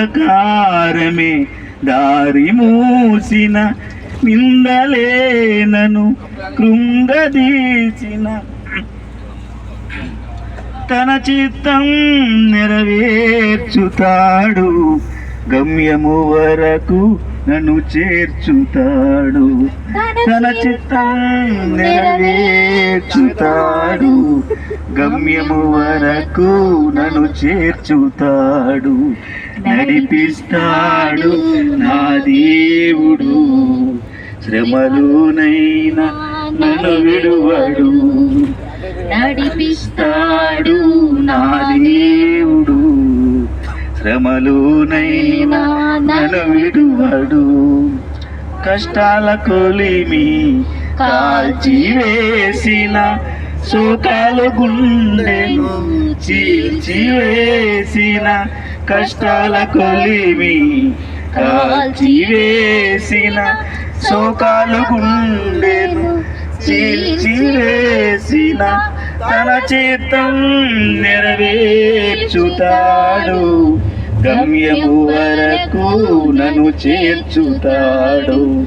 అంధకారమే దారి మూసిన నిందలేనను కృంగదీసిన. తన చిత్తం నెరవేర్చుతాడు గమ్యము వరకు నన్ను చేర్చుతాడు. తన చిత్తం నెరవేర్చుతాడు గమ్యము వరకు నన్ను చేర్చుతాడు. నడిపిస్తాడు నా దేవుడు. శ్రమలోనైనా నన్ను విడువడు. నడిపిస్తాడు నా దేవుడు. శ్రమలోనైనా నన్ను విడువడు. కష్టాల కొలిమి కాల్చి వేసిన సుఖాలు గుండెను చీల్చివేసిన కష్టాల కొలిమి కాల్చివేసిన శోకాలు గుండెను తన చేతం నెరవేర్చుతాడు. గమ్యము వరకు నన్ను చేర్చుతాడు.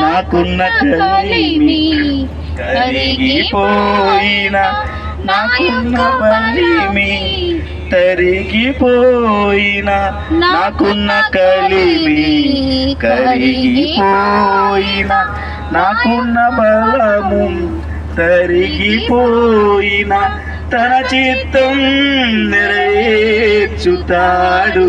నాకున్న కలిమి కరిగిపోయిన నాకున్న బలిమి తరిగిపోయిన నాకున్న కలిమి కరిగిపోయిన నాకున్న బలము తరిగిపోయిన తన చిత్తం నెరవేర్చుతాడు.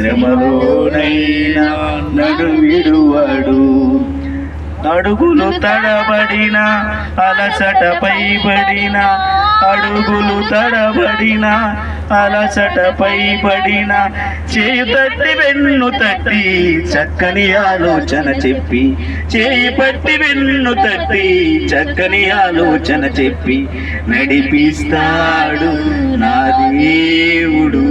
శ్రమలోనైనా నడు విడువడు. అడుగులు తడబడిన అలసట పైబడిన అడుగులు తడబడిన అలసట పైబడిన చేయి తట్టి వెన్ను తట్టి చక్కని ఆలోచన చెప్పి చేయి పట్టి వెన్ను తట్టి చక్కని ఆలోచన చెప్పి నడిపిస్తాడు నా దేవుడు.